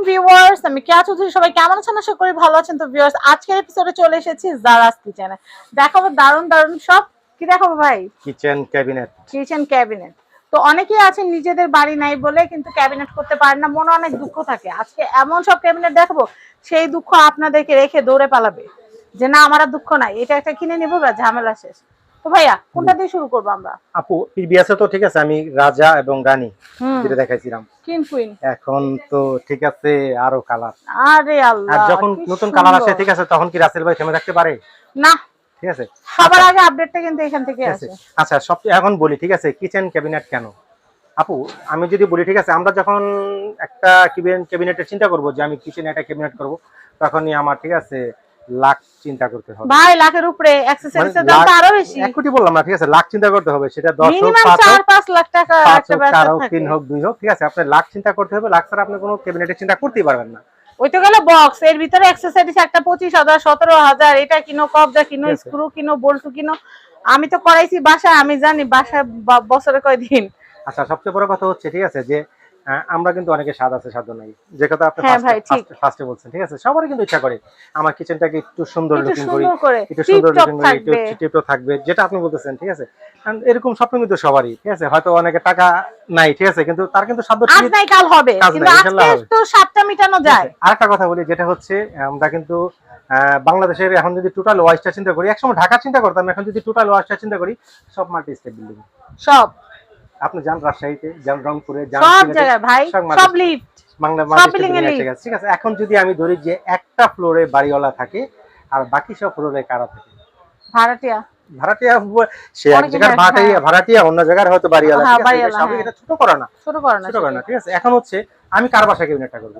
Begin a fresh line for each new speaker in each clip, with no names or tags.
আলাইকুম ভিউয়ার্স আমি কেয়া চৌধুরী। সবাই কেমন আছেন? আশা করি ভালো আছেন। তো ভিউয়ার্স আজকের এপিসোডে চলে এসেছি জারাস কিচেনে দেখাবো দারুণ দারুণ সব। কি দেখাবো ভাই?
কিচেন ক্যাবিনেট
কিচেন ক্যাবিনেট তো অনেকেই আছেন নিজেদের বাড়ি নাই বলে কিন্তু ক্যাবিনেট করতে পারেন না। মনে অনেক দুঃখ থাকে। আজকে এমন সব ক্যাবিনেট দেখাবো সেই দুঃখ আপনাদেরকে রেখে দৌড়ে পালাবে। যে না আমার দুঃখ নাই। এটা একটা কিনে নেব বা ঝামেলা শেষ। তো ভাইয়া কোনটা দিয়ে শুরু করব আমরা?
আপু প্রিভিয়াসে তো ঠিক আছে? আমি রাজা এবং রানী যেটা দেখাইছিলাম।
কুইন
এখন তো ঠিক আছে আরও কালার
আরে আল্লাহ
আর যখন নতুন কালার আসে ঠিক আছে তখন কি রাসেল ভাই থেমে থাকতে পারে?
না।
ঠিক আছে?
সবার আগে আপডেটটা কিন্তু এখান থেকে আসে।
আচ্ছা সব এখন বলি ঠিক আছে কিচেন ক্যাবিনেট কেন? আপু আমি যদি বলি ঠিক আছে আমরা যখন একটা ক্যাবিনেটের চিন্তা করব যে আমি কিচেনে একটা ক্যাবিনেট করব তখনই আমার ঠিক আছে লাখ চিন্তা করতে হবে।
ভাই লাখের উপরে অ্যাক্সেসরিজ এর
মানে
দাম তো আরও বেশি।
এক কোটি বললাম না ঠিক আছে? লাখ চিন্তা করতে হবে সেটা দশ হোক
মিনিমাম
পাঁচ
চার
হোক
পাঁচ লাখ টাকা একটা
হোক
থাকে।
তিন হোক দুই হোক ঠিক আছে? আপনার লাখ চিন্তা করতে হবে লাখ ছাড়া আপনি কোনো ক্যাবিনেটের চিন্তা করতেই পারবেন না।
ওই তো গেল বক্স এর ভিতরে অ্যাক্সেসরিজ একটা পঁচিশ হাজার সতেরো হাজার এটা কিনো কবজা কিনো স্ক্রু কিনো বল্টু কিনো। আমি তো করাইছি বাসায় আমি জানি বাসায় বা- বছরে কয়দিন।
আচ্ছা সবচেয়ে বড় কথা হচ্ছে ঠিক আছে যে আমরা কিন্তু অনেকে স্বাদ আছে স্বাদ নাই। যে কথা আপনি
হ্যাঁ।
ফার্স্টে বলছেন ঠিক আছে? সবারই কিন্তু ইচ্ছা করে। আমার কিচেনটাকে একটু সুন্দর লুকিং করি একটু সুন্দর লুকিং করি একটু টিপটপ থাকবে যেটা আপনি বলতেছেন ঠিক আছে? এরকম স্বপ্ন কিন্তু সবারই ঠিক আছে? হয়তো অনেকে টাকা নাই ঠিক আছে? কিন্তু তার কিন্তু সাধ্য
আজ নাই কাল হবে। কিন্তু আজকে তো সাতটা মিটানো যায়।
আরেকটা কথা বলি যেটা হচ্ছে আমরা কিন্তু বাংলাদেশের এখন যদি টোটাল ওয়াইসটা চিন্তা করি একসময় ঢাকা চিন্তা করতাম এখন যদি টোটাল ওয়াইসটা চিন্তা করি সব মাল্টি স্টেট বিল্ডিং
সব।
আপনি যান রাজশাহীতে যান রংপুরে যান
সব জায়গায় ভাই
সব
লিফট
বাংলা ঠিক আছে এখন যদি আমি ধরি যে একটা ফ্লোরে বাড়িওয়ালা থাকে আর বাকি সব ফ্লোরে কারা থাকে?
ভাড়াটিয়া।
ভাড়াটিয়া সে এক জায়গার
হ্যাঁ,
ভাড়াটিয়া
হ্যাঁ।
ভাড়াটিয়া অন্য জায়গার হয়তো বাড়িওয়ালা।
হ্যাঁ,
এটা
বাড়িওয়ালা,
সবই। এটা ছোট করে না।
ছোট করে না
ছোট করে না। ঠিক আছে এখন হচ্ছে আমি কার বাসা ক্যাবিনেটটা করব?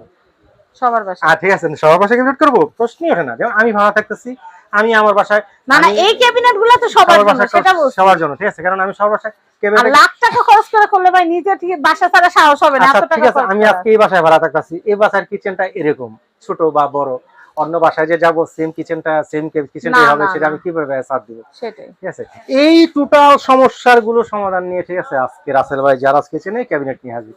সবার বাসা
আর ঠিক আছে সবার বাসা ক্যাবিনেট করব? প্রশ্নই ওঠে না। যেমন আমি ভাড়া থাকতেছি আমি আমার বাসায়
না না এই তো সবার জন্য সেটা
সবার জন্য। ঠিক আছে কারণ আমি সবার বাসায়
লাখ টাকা খরচ করে করলে ভাই নিজে ঠিক বাসা ছাড়া সাহস হবে না
আচ্ছা ঠিক আছে আমি আজকে এই বাসায় ভাড়া থাকতেছি। এই বাসার কিচেনটা এরকম ছোট বা বড়। অন্য বাসায় যে যাব সেম কিচেনটা সেম কিচেনটাই হবে সেটা আমি কীভাবে সার দিব? ঠিক আছে? এই টোটাল সমস্যারগুলো সমাধান নিয়ে ঠিক আছে আজকে রাসেল ভাই জারাস কিচেনে ক্যাবিনেট নিয়ে হাজির।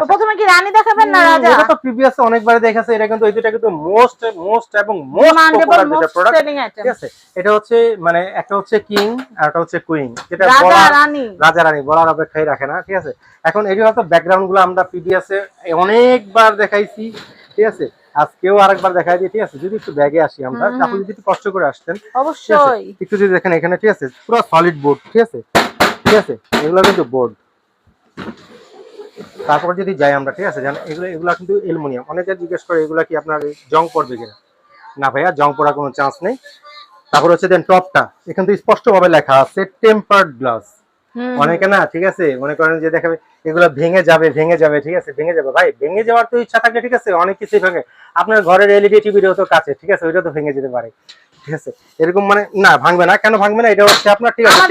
তো প্রথমে কি রানী দেখাবেন না রাজা?
এটা তো প্রিভিয়াস অনেকবার দেখেছে এটা কিন্তু এই দুটা কিন্তু মোস্ট মোস্ট এবং মোস্ট পপুলার দুটা প্রোডাক্ট ঠিক আছে? এটা হচ্ছে মানে একটা হচ্ছে কিং আর একটা হচ্ছে কুইন যেটা
রাজা রানী।
রাজা রানী বলার অপেক্ষাই রাখে না ঠিক আছে? এখন এটি হয়তো ব্যাকগ্রাউন্ডগুলো আমরা এ অনেকবার দেখাইছি ঠিক আছে? আজকেও আরেকবার দেখাই দিই ঠিক আছে? যদি একটু ব্যাগে আসি আমরা। আপনি যদি একটু কষ্ট করে আসতেন
অবশ্যই।
একটু যদি দেখেন এখানে ঠিক আছে? পুরো সলিড বোর্ড ঠিক আছে? ঠিক আছে? এগুলো কিন্তু বোর্ড তারপর যদি যাই আমরা ঠিক আছে? জান এগুলো এগুলো কিন্তু অ্যালুমিনিয়াম। অনেকে জিজ্ঞেস করে এগুলো কি আপনার জং পড়বে কিনা? না ভাইয়া জং পড়ার কোনো চান্স নেই। তারপর হচ্ছে দেন টপটা। এখানে তো স্পষ্টভাবে লেখা আছে টেম্পার্ড গ্লাস অনেকে না ঠিক আছে? মনে করেন যে দেখাবে এগুলো ভেঙে যাবে ভেঙে যাবে ঠিক আছে? ভেঙে যাবে। ভাই ভেঙে যাওয়ার তো ইচ্ছা থাকলে ঠিক আছে? অনেক কিছুই ভেঙে আপনার ঘরের এলইডি টিভিটাও তো কাছে ঠিক আছে? ওইটা তো ভেঙে যেতে পারে। ঠিক আছে? এরকম মানে না ভাঙবে না। কেন ভাঙবে না? এটা হচ্ছে আপনার ঠিক আছে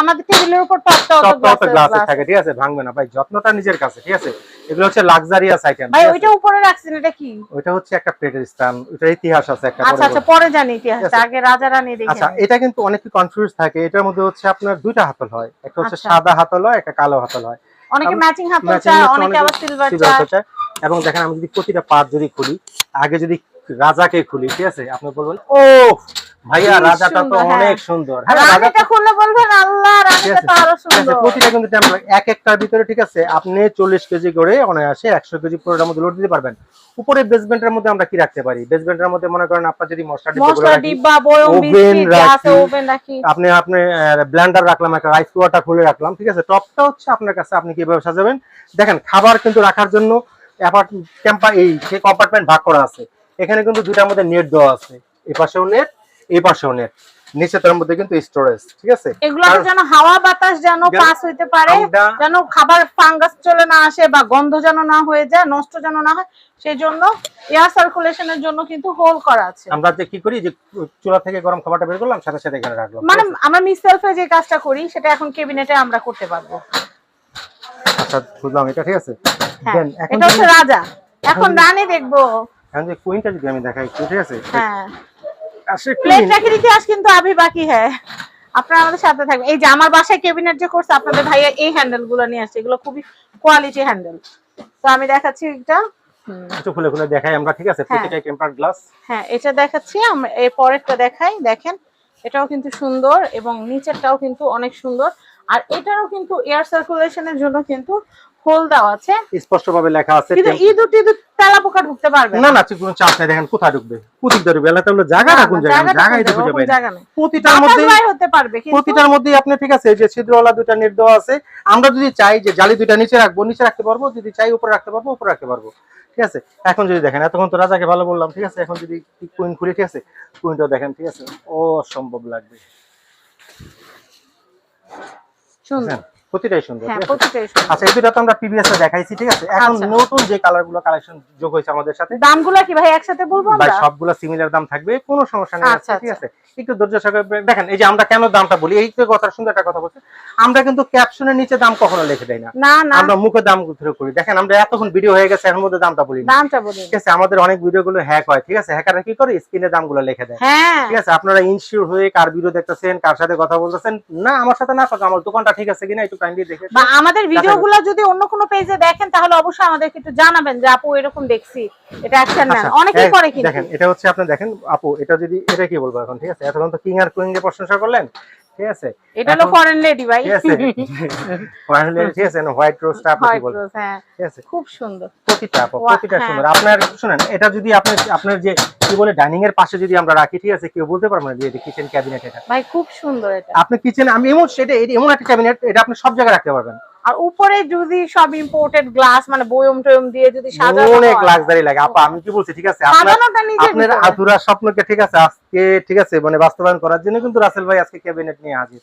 আমাদের টেবিলের উপর টপটা অত
তো
গ্লাস
থাকে ঠিক আছে? ভাঙবে না। ভাই যত্নটা নিজের কাছে ঠিক আছে? এগুলো হচ্ছে লাক্সারিয়াস আইটেম
ভাই ওইটা উপরে রাখছেন এটা কি?
ওইটা হচ্ছে একটা প্লেটের স্থান ওইটার ইতিহাস আছে একটা
আচ্ছা আচ্ছা পরে জানি
আছে।
আগে রাজা রানী দেখে
আচ্ছা এটা কিন্তু অনেকে কনফিউজ থাকে। এটার মধ্যে হচ্ছে আপনার দুইটা হাতল হয়। একটা হচ্ছে
আচ্ছা।
সাদা হাতল হয় একটা কালো হাতল হয়।
অনেকে ম্যাচিং হাতল চায় অনেকে আবার সিলভার চায়।
এবং দেখেন আমি যদি প্রতিটা পার্ট যদি খুলি আগে যদি রাজাকে খুলি ঠিক আছে? আপনি বলবেন ও ভাইয়া রাজাটা তো
হ্যাঁ।
অনেক সুন্দর। হ্যাঁ রাজা
খুললে বলবেন আল্লাহ রানীটা তো
আরও
সুন্দর।
প্রতিটা কিন্তু এক একটার ভিতরে ঠিক আছে আপনি চল্লিশ কেজি করে অনায়াসে একশো কেজি পুরোটার মধ্যে লোড দিতে পারবেন। উপরে বেসমেন্টের মধ্যে আমরা কি রাখতে পারি? বেসমেন্টের মধ্যে মনে করেন আপনার যদি মশলা ডিব্বাগুলো
মশলা ডিব্বা বয়ম বিস্কিট আছে ওভেন রাখি।
আপনি আপনি ব্লেন্ডার রাখলাম একটা রাইস কুয়ারটা খুলে রাখলাম ঠিক আছে? টপটা হচ্ছে আপনার কাছে আপনি কীভাবে সাজাবেন? দেখেন খাবার কিন্তু রাখার জন্য এই কম্পার্টমেন্ট ভাগ করা আছে। এখানে কিন্তু দুটার মধ্যে নেট দেওয়া আছে। এই পাশেও নেট এই পাশেও নেট নিচে তার মধ্যে কিন্তু স্টোরেজ ঠিক আছে?
এগুলোতে যেন হাওয়া বাতাস যেন পাস হইতে পারে যেন খাবার ফাঙ্গাস চলে না আসে বা গন্ধ যেন না হয়ে যায় নষ্ট যেন না হয় সেই জন্য এয়ার সার্কুলেশনের জন্য কিন্তু হোল করা আছে।
আমরা যে কি করি যে চুলা থেকে গরম খাবারটা বের করলাম সাথে সাথে এখানে রাখলাম
মানে? আমরা মিসেলফে যে কাজটা করি সেটা এখন কেবিনেটে আমরা করতে পারব।
আচ্ছা বুঝলাম এটা ঠিক আছে?
হ্যাঁ
Then এখন
এটা হচ্ছে রাজা। এখন রানী দেখব।
এখন যে কুইনটা যদি আমি দেখাই একটু ঠিক আছে?
হ্যাঁ।
আসে
প্লেট
কুইন
রাখির ইতিহাস কিন্তু আভি বাকি হ্যাঁ। আপনারা আমাদের সাথে থাকবেন। এই যে আমার বাসায় কেবিনেট যে করছে আপনাদের ভাইয়া এই হ্যান্ডেলগুলো নিয়ে আসছে এগুলো খুবই কোয়ালিটি হ্যান্ডেল তো আমি দেখাচ্ছি এটা।
একটু খুলে খুলে দেখাই আমরা ঠিক আছে?
হ্যাঁ।
টেম্পার গ্লাস
হ্যাঁ এটা দেখাচ্ছি। আমরা এর পরেরটা দেখাই দেখেন। এটাও কিন্তু সুন্দর এবং নিচেরটাও কিন্তু অনেক সুন্দর। আর এটারও কিন্তু এয়ার সার্কুলেশনের জন্য কিন্তু হোল দেওয়া আছে।
স্পষ্ট ভাবে লেখা আছে
কিন্তু
temp-
ইঁদুর টিদুর তেলা পোকা ঢুকতে পারবে
না। না কোনো চাপ নাই দেখেন কোথায় ঢুকবে। ধরবে এলাকা হলো জায়গা না কোন জায়গা তো খুঁজে পাই প্রতিটার মধ্যে
হতে পারবে কিন্তু
প্রতিটার মধ্যেই আপনি ঠিক আছে যে ছিদ্রওয়ালা দুইটা নেট দেওয়া আছে আমরা যদি চাই যে জালি দুইটা নিচে রাখব নিচে রাখতে পারব যদি চাই উপরে রাখতে পারব উপরে রাখতে পারব ঠিক আছে? এখন যদি দেখেন এতক্ষণ তো রাজাকে ভালো বললাম ঠিক আছে? এখন যদি কুইন খুলি ঠিক আছে? কুইনটাও দেখেন ঠিক আছে? অসম্ভব লাগবে। হ্যাঁ, প্রতিটাই সুন্দর
হ্যাঁ? প্রতিটাই সুন্দর।
আচ্ছা এই দুটো তো আমরা প্রিভিয়াস দেখাইছি ঠিক আছে? এখন
আচ্ছা।
নতুন যে কালেকশন যোগ হয়েছে আমাদের সাথে
দামগুলো কি ভাই একসাথে বলব আমরা?
সবগুলো সিমিলার দাম থাকবে কোনো সমস্যা নেই
আচ্ছা,
ঠিক আছে? একটু ধৈর্য সহকারে দেখেন এই যে আমরা কেন দামটা বলি? এই তো কথা সুন্দর একটা কথা বলছি আমরা কিন্তু ক্যাপশনের নিচে দাম কখনো লিখে দেই না। আমরা মুখে দাম ধরে করি। দেখেন আমরা এতক্ষণ ভিডিও হয়ে গেছে এর মধ্যে দামটা বলি
দামটা বলি
ঠিক আছে আমাদের অনেক ভিডিও গুলো হ্যাক হয় ঠিক আছে? হ্যাকাররা কি করে? স্ক্রিনে দামগুলো লিখে দেয়।
হ্যাঁ।
ঠিক আছে আপনারা ইনশিওর হয়ে কার ভিডিও দেখতেছেন কার সাথে কথা বলতেছেন? না আমার সাথে না থাকো আমার দোকানটা ঠিক আছে কিনা একটু কাইন্ডলি ভিডিও
গুলো আমাদের ভিডিওগুলো যদি অন্য কোনো পেজে দেখেন তাহলে অবশ্যই আমাদেরকে একটু জানাবেন যে আপু এরকম দেখছি। এটা অ্যাকশন না
আচ্ছা,
অনেকেই করে কিন্তু।
দেখেন এটা হচ্ছে আপনি দেখেন আপু এটা যদি এটা কি বলব এখন ঠিক আছে? এতক্ষণ তো কিং আর কুইং এর প্রশংসা করলেন। ঠিক আছে?
এটা হলো ফরেন লেডি ভাই।
ঠিক আছে। ফাইনালি ঠিক আছে হোয়াইট রোজটা আপনি কি
হোয়াইট হ্যাঁ।
ঠিক আছে।
খুব সুন্দর।
প্রতিটা প্রতিটা
হ্যাঁ।
সুন্দর। আপনার শুনেন এটা যদি আপনার আপনার যে কি বলে ডাইনিং এর পাশে যদি আমরা রাখি ঠিক আছে কেউ বলতে পারবে না যে এটা কিচেন ক্যাবিনেট এটা।
ভাই খুব সুন্দর এটা।
আপনি কিচেন আমি এমন সেটা এমন একটা ক্যাবিনেট এটা আপনি সব জায়গায় রাখতে পারবেন।
আর উপরে যদি সব ইম্পোর্টেড গ্লাস মানে বয়ম টয়ম দিয়ে যদি সাজানো
অনেক লাক্সারি লাগে। আপা আমি কি বলছি ঠিক আছে? আপনার স্বপ্নকে ঠিক আছে আজকে ঠিক আছে মানে বাস্তবায়ন করার জন্য কিন্তু রাসেল ভাই আজকে ক্যাবিনেট নিয়ে হাজির।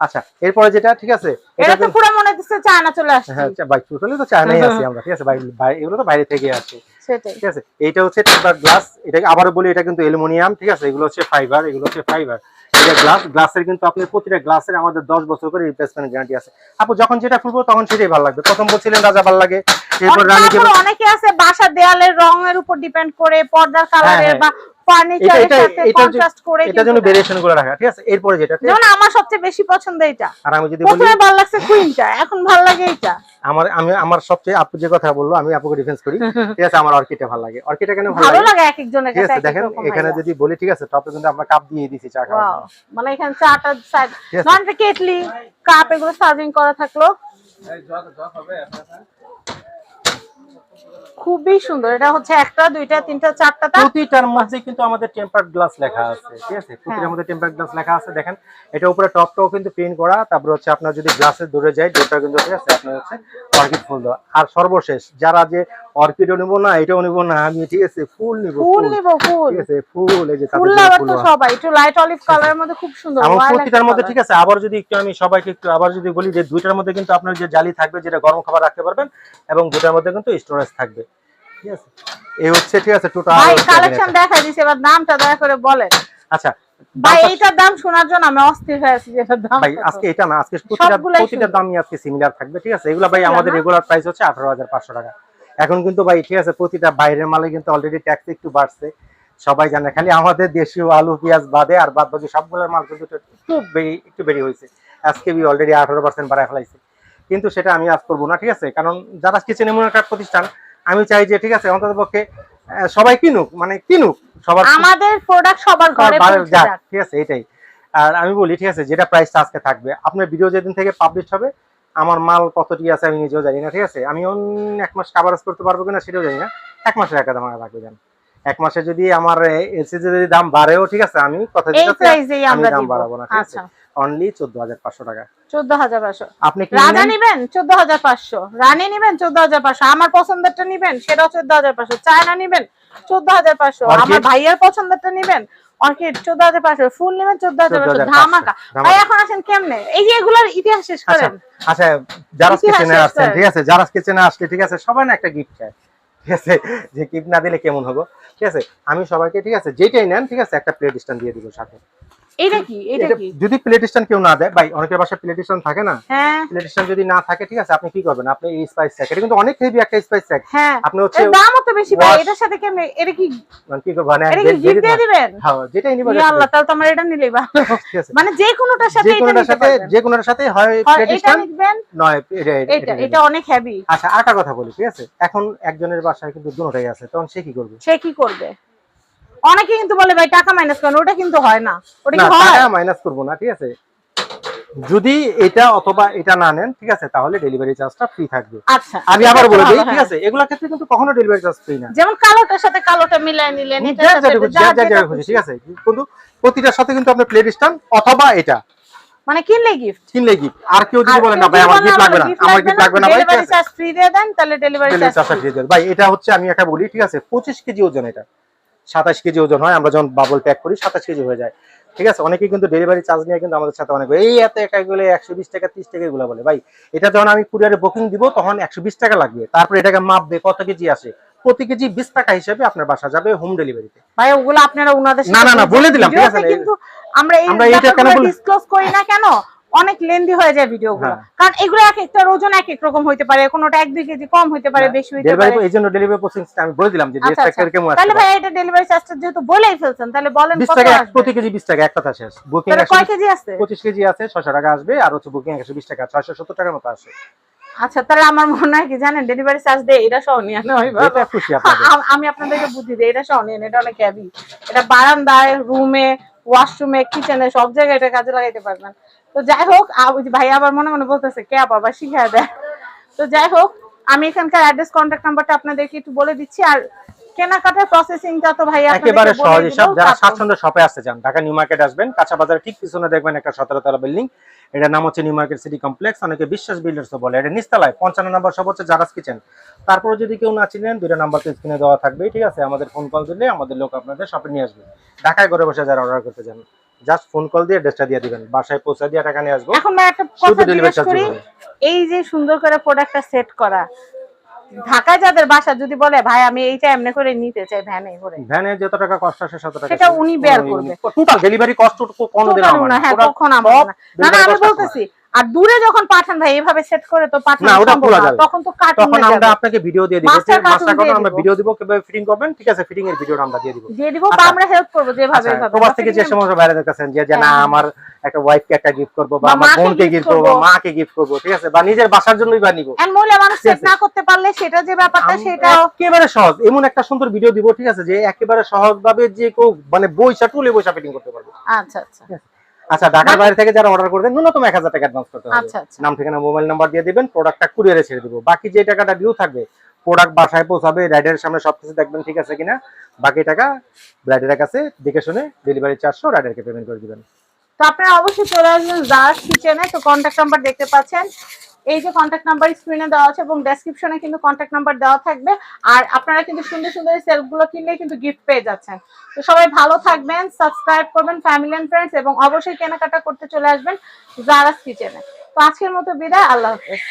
আচ্ছা এরপরে যেটা ঠিক আছে
এটা
এটা
তো পুরো মনে হচ্ছে চায়না চলে আসছে।
হ্যাঁ ভাই টোটালি তো চায়নাই আছি আমরা ঠিক আছে ভাই এগুলো তো বাইরে থেকে আসে।
সেটাই।
ঠিক আছে এইটা হচ্ছে টেম্পার গ্লাস এটা আবারও বলি এটা কিন্তু অ্যালুমিনিয়াম ঠিক আছে এগুলো হচ্ছে ফাইবার এগুলো হচ্ছে ফাইবার এটা গ্লাস গ্লাসের কিন্তু আপনি প্রতিটা গ্লাসের আমাদের দশ বছর করে রিপ্লেসমেন্ট গ্যারান্টি আছে আপু যখন যেটা খুলবো তখন সেটাই ভালো লাগবে প্রথম বলছিলেন রাজা ভালো লাগে এরপর
অনেক- অনেকে আছে বাসার দেয়ালের রঙের উপর ডিপেন্ড করে পর্দার কালারের
হ্যাঁ।
বা ফার্নিচারের সাথে কন্ট্রাস্ট করে
জন্য ভেরিয়েশন করে রাখা ঠিক আছে? এরপরে যেটা আছে?
যেমন আমার সবচেয়ে বেশি পছন্দ এটা।
আর আমি যদি বলি
প্রথমে ভালো লাগছে কুইনটা এখন ভালো লাগে এইটা।
আমার আমি আমার সবচেয়ে আপু যে কথা বলল আমি আপুকে ডিফেন্স করি। ঠিক আছে আমার অর্কিডটা ভালো লাগে। অর্কিডটা কেন ভালো
ভালো
লাগে?
এক একজনের
ঠিক
কাছে
আছে দেখেন এখানে যদি বলি ঠিক আছে টপে কিন্তু আমরা কাপ দিয়ে দিছি চা খাওয়ার
মানে এখানে চাটা সাইড নন কেটলি কাপ এগুলো সার্ভিং করা থাকল। খুবই সুন্দর। এটা হচ্ছে একটা দুইটা তিনটা চারটা
প্রতিটার মধ্যে কিন্তু আমাদের টেম্পার্ড গ্লাস লেখা আছে ঠিক আছে?
হ্যাঁ।
প্রতিটার মধ্যে টেম্পার্ড গ্লাস লেখা আছে দেখেন। এটা উপরে টপটাও কিন্তু প্রিন্ট করা তারপর হচ্ছে আপনার যদি গ্লাসের দূরে যায় দুটো কিন্তু ঠিক আছে আপনার হচ্ছে অর্কিড ফুল দেওয়া। আর সর্বশেষ যারা যে অর্কিডও নিবো না এটাও নিবো না আমি ঠিক আছে ফুল নিবো
ফুল নিব ফুল।
ঠিক আছে ফুল এই যে
ফুল
জন্য
তো সবাই একটু লাইট অলিভ কালারের মধ্যে খুব সুন্দর violet
প্রতিটার মধ্যে ঠিক আছে আবার যদি একটু আমি সবাইকে একটু আবার যদি বলি যে দুইটার মধ্যে কিন্তু আপনার যে জালি থাকবে যেটা গরম খাবার রাখতে পারবেন এবং দুটার মধ্যে কিন্তু স্টোরেজ থাকবে। ঠিক আছে? এই হচ্ছে ঠিক আছে টোটাল
ভাই কালেকশন দেখাই দিছে এবার দামটা দয়া করে বলেন।
আচ্ছা
ভাই এইটার দাম শোনার জন্য আমি অস্থির হয়ে আছি যে এটার দাম
ভাই আজকে এটা না আজকে প্রতিটা প্রতিটা দামই আজকে সিমিলার থাকবে ঠিক আছে? এগুলো ভাই আমাদের রেগুলার প্রাইস হচ্ছে আঠারো হাজার পাঁচশো টাকা। এখন কিন্তু ভাই ঠিক আছে প্রতিটা বাইরের মালে কিন্তু অলরেডি ট্যাক্স একটু বাড়ছে। সবাই জানে খালি আমাদের দেশীয় আলু পেঁয়াজ বাদে আর বাদ বাকি সবগুলোর মাল কিন্তু একটু বেড়ে একটু বেড়ে হয়েছে। আজকে বি অলরেডি আঠারো পার্সেন্ট বাড়ায় ফেলাইছে। কিন্তু সেটা আমি আজ করব না ঠিক আছে? কারণ যারা কিচেন এমন একটা প্রতিষ্ঠান আমি চাই যে ঠিক আছে অন্তত পক্ষে সবাই কিনুক মানে কিনুক সবার
আমাদের প্রোডাক্ট সবার ঘরে
যাক ঠিক আছে এটাই। আর আমি বলি ঠিক আছে যেটা প্রাইসটা আজকে থাকবে। আপনার ভিডিও যেদিন থেকে পাবলিশ হবে আমার মাল কতটি আছে আমি নিজেও জানি না ঠিক আছে? আমি অন্য এক মাস কাভারেজ করতে পারব কিনা সেটাও জানি না। এক মাসের একটা দাম রাখবে জান। এক মাসে যদি আমার এলসিজি যদি দাম বাড়েও ঠিক আছে আমি কথা
প্রাইসেই
আমি
আমরা
দাম বাড়াবো না ঠিক আছে?
আচ্ছা।
অনলি চোদ্দ হাজার পাঁচশো টাকা।
চোদ্দ হাজার পাঁচশো।
আপনি কি
রাজা
নেবেন?
নিবেন? চোদ্দ হাজার পাঁচশো। রানী নিবেন? চোদ্দ হাজার পাঁচশো। আমার পছন্দেরটা নিবেন? সেটাও হাজার পাঁচশো। চায়না নিবেন? চোদ্দ হাজার পাঁচশো। আমার ভাইয়ের পছন্দেরটা নিবেন? অর্কিড চোদ্দ হাজার পাঁচশো ফুল নেবেন চোদ্দ হাজার পাঁচশো
14,500
ধামাকা। ভাই এখন আসেন কেমনে? এই যে এগুলোর ইতিহাস শেষ
আচ্ছা
করেন।
আচ্ছা যারা কিচেনে আসছেন ঠিক আছে? যারা কিচেনে আসলে ঠিক আছে? সবাই না একটা গিফট চায় ঠিক আছে? যে গিফট না দিলে কেমন হব? ঠিক আছে? আমি সবাইকে ঠিক আছে? যেটাই নেন ঠিক আছে? একটা প্লেট স্ট্যান্ড দিয়ে দিব সাথে।
এটা কি? এটা কি?
যদি প্লেট স্ট্যান্ড কেউ না দেয় ভাই অনেকের বাসায় প্লেট স্ট্যান্ড থাকে না?
হ্যাঁ।
প্লেট স্ট্যান্ড যদি না থাকে ঠিক আছে আপনি কি করবেন? আপনি এই স্পাইস স্যাক এটা কিন্তু অনেক হেভি একটা স্পাইস স্যাক
হ্যাঁ।
আপনি হচ্ছে
এর দামও তো বেশি ভাই এটার সাথে কেমনে এটা কি
মানে কি করবেন
এটা কি গিফট দিয়ে দিবেন?
হ্যাঁ যেটাই নিবেন
ইয়া আল্লাহ তাহলে এটা নিলেই ভালো। মানে যে কোনোটার সাথে এটা নিতে
সাথে যে কোনোটার সাথে হয় প্লেট
এটা
স্ট্যান্ড নয় এটা
এটা
এটা
এটা অনেক হেভি
আচ্ছা আরেকটা কথা বলি ঠিক আছে? এখন একজনের বাসায় কিন্তু দুটোটাই আছে তখন সে কি করবে?
সে কি করবে? অনেকে কিন্তু বলে ভাই টাকা মাইনাস করেন। ওটা কিন্তু হয় না। ওটা কি হয়?
টাকা মাইনাস করব না ঠিক আছে? যদি এটা অথবা এটা না নেন ঠিক আছে তাহলে ডেলিভারি চার্জটা ফ্রি থাকবে।
আচ্ছা
আমি আবার বলে দিই ঠিক। আছে? এগুলোর ক্ষেত্রে কিন্তু কখনো ডেলিভারি চার্জ ফ্রি না।
যেমন কালোটার সাথে কালোটা মিলাই নিলেন এটার সাথে এটা, যার যেটা
ঠিক আছে? কিন্তু প্রতিটার সাথে কিন্তু আপনার প্লেট স্ট্যান্ড অথবা এটা।
মানে কিনলে গিফট
কিনলে গিফট আর কেউ যদি বলেন না ভাই আমার গিফট লাগবে না আমার গিফট লাগবে না ভাই
ডেলিভারি চার্জ ফ্রি দিয়ে দেন তাহলে ডেলিভারি চার্জ
চার্জটা দিয়ে দেবেন ভাই এটা হচ্ছে আমি একটা বলি ঠিক আছে? পঁচিশ কেজি ওজন এটা। সাতাশ কেজি ওজন হয় আমরা যখন বাবল প্যাক করি সাতাশ কেজি হয়ে যায়। ঠিক আছে? অনেকেই কিন্তু ডেলিভারি চার্জ নিয়ে কিন্তু আমাদের সাথে অনেক এই এত একা গুলো একশো বিশ টাকা তিরিশ টাকা এগুলো? বলে ভাই এটা যখন আমি কুরিয়ারে বুকিং দিব তখন একশো বিশ টাকা লাগবে। তারপর এটাকে মাপবে কত কেজি আসে প্রতি কেজি বিশ টাকা হিসেবে আপনার বাসা যাবে হোম ডেলিভারিতে
ভাই ওগুলো আপনারা উনাদের
না, না, না, বলে দিলাম, ঠিক আছে,
কিন্তু আমরা এই
আমরা এইটা কেন
ডিসক্লোজ করি না কেন? অনেক লেন্দি হয়ে যায় ভিডিওগুলো
হ্যাঁ।
কারণ এগুলো এক একটা ওজন এক এক রকম হইতে পারে কোনোটা এক দুই কেজি কম হইতে পারে বেশি হইতে পারে।
এই জন্য ডেলিভারি প্রসেসিংটা আমি বলে দিলাম যে
আচ্ছা,
ড্রেসটা
আচ্ছা।
কেমন
তাহলে ভাই এটা ডেলিভারি চার্জটা যেহেতু বলেই ফেলছেন তাহলে বলেন কত
টাকা প্রতি কেজি বিশ টাকা এক কথা শেষ বুকিং
তাহলে কয় কেজি আছে
পঁচিশ কেজি আছে ছশো টাকা আসবে আর হচ্ছে বুকিং একশো বিশ টাকা ছয়শো সত্তর টাকার মতো আসে।
আচ্ছা তাহলে আমার মনে হয় কি জানেন ডেলিভারি চার্জ দিয়ে এটা সহ নিয়ে আনা হয়।
এটা খুশি আপনাদের।
আমি আপনাদেরকে বুদ্ধি দিই এটা সহ নিন এটা অনেক হ্যাভি এটা বারান্দায় রুমে ওয়াশরুমে কিচেনে সব জায়গায় এটা কাজে লাগাইতে পারবেন। তো যাই হোক ভাই আবার মনে মনে বলতেছে কে বাবা শিখায় দেয়। তো যাই হোক আমি এখানকার অ্যাড্রেস কন্ট্যাক্ট নাম্বারটা আপনাদেরকে একটু বলে দিচ্ছি। আর কেনাকাটার প্রসেসিংটা তো ভাই
একেবারে সহজ
বলে
যারা স্বাচ্ছন্দ্য শপে আসতে চান ঢাকা নিউ মার্কেট আসবেন কাঁচা বাজার ঠিক পিছনে দেখবেন একটা সতেরো তলা বিল্ডিং এটার নাম হচ্ছে নিউ মার্কেট সিটি কমপ্লেক্স অনেকে বিশ্বাস বিল্ডার্স বলে। এটা নিস্তালায় পঞ্চান্ন নম্বর সব হচ্ছে জারাস কিচেন তারপরে যদি কেউ না চিনেন দুইটা নাম্বার তো স্ক্রিনে দেওয়া থাকবে ঠিক আছে? আমাদের ফোন কল দিলে আমাদের লোক আপনাদের শপে নিয়ে আসবে। ঢাকায় ঘরে বসে যারা অর্ডার করতে চান। জাস্ট ফোন কল দিয়ে ড্রেসটা দিয়ে দিবেন। বাসায় পৌঁছে দিয়ে টাকা নিয়ে আসব।
এখন একটা কথা জিজ্ঞেস করি এই যে সুন্দর করে প্রোডাক্টটা সেট করা ঢাকায় যাদের বাসা যদি বলে ভাই আমি এইটা এমনি করে নিতে চাই ভ্যানে করে।
ভ্যানে যত টাকা কষ্ট আসে শত টাকা
সেটা উনি বের করবে।
টোটাল ডেলিভারি কষ্ট কোনো দিন আমার
না, হ্যাঁ, কখন আমার না। না, না, আমি বলতেছি আর দূরে যখন পাঠান ভাই এভাবে সেট করে তো পাঠানো
না, ওটা খোলা যাবে।
তখন তো কার্টুন
তখন আমরা আপনাকে ভিডিও দিয়ে দিব। মাস্টার আমরা ভিডিও দিব কীভাবে ফিটিং করবেন? ঠিক আছে ফিটিং এর ভিডিওটা আমরা দিয়ে দিব।
দিয়ে দিব বা
আচ্ছা।
আমরা হেল্প করব যেভাবে
আচ্ছা
এভাবে।
প্রবাস থেকে যে সমস্ত বাইরে দেখতেছেন যে না
হ্যাঁ।
আমার একটা ওয়াইফকে একটা গিফট করব বা আমার বোনকে গিফট করব
করব।
মাকে গিফট করব ঠিক আছে? বা নিজের বাসার জন্যই বা নিব।
And মহিলা মানুষ সেট না করতে পারলে সেটা যে ব্যাপারটা সেটা
একেবারে সহজ। এমন একটা সুন্দর ভিডিও দিব ঠিক আছে? যে একেবারে সহজ ভাবে যে কেউ মানে বইসা টুলে বইসা ফিটিং করতে পারবে।
আচ্ছা আচ্ছা।
আচ্ছা ঢাকার বাইরে থেকে যারা অর্ডার করবেন ন্যূনতম এক হাজার টাকা অ্যাডভান্স করতে হবে।
আচ্ছা আচ্ছা।
নাম ঠিকানা মোবাইল নাম্বার দিয়ে দিবেন প্রোডাক্টটা কুরিয়ারে ছেড়ে দিব। বাকি যে টাকাটা ডিউ থাকবে প্রোডাক্ট বাসায় পৌঁছাবে রাইডারের সামনে সবকিছু দেখবেন ঠিক আছে কিনা। বাকি টাকা রাইডারের কাছে দেখে শুনে ডেলিভারি চারশো রাইডারকে পেমেন্ট করে দিবেন।
তো আপনারা অবশ্যই চলে আসবেন জার্স কিচেনে তো কন্ট্যাক্ট নাম্বার দেখতে পাচ্ছেন। এই যে কন্ট্যাক্ট নাম্বার স্ক্রিনে দেওয়া আছে এবং ডেসক্রিপশনে কিন্তু কন্ট্যাক্ট নাম্বার দেওয়া থাকবে। আর আপনারা কিন্তু সুন্দর সুন্দর সেলফগুলো কিনলে কিন্তু গিফট পেয়ে যাচ্ছেন। তো সবাই ভালো থাকবেন সাবস্ক্রাইব করবেন ফ্যামিলি এন্ড ফ্রেন্ডস এবং অবশ্যই কেনাকাটা করতে চলে আসবেন জারাস কিচেনে তো আজকের মতো বিদায়, আল্লাহ হাফেজ।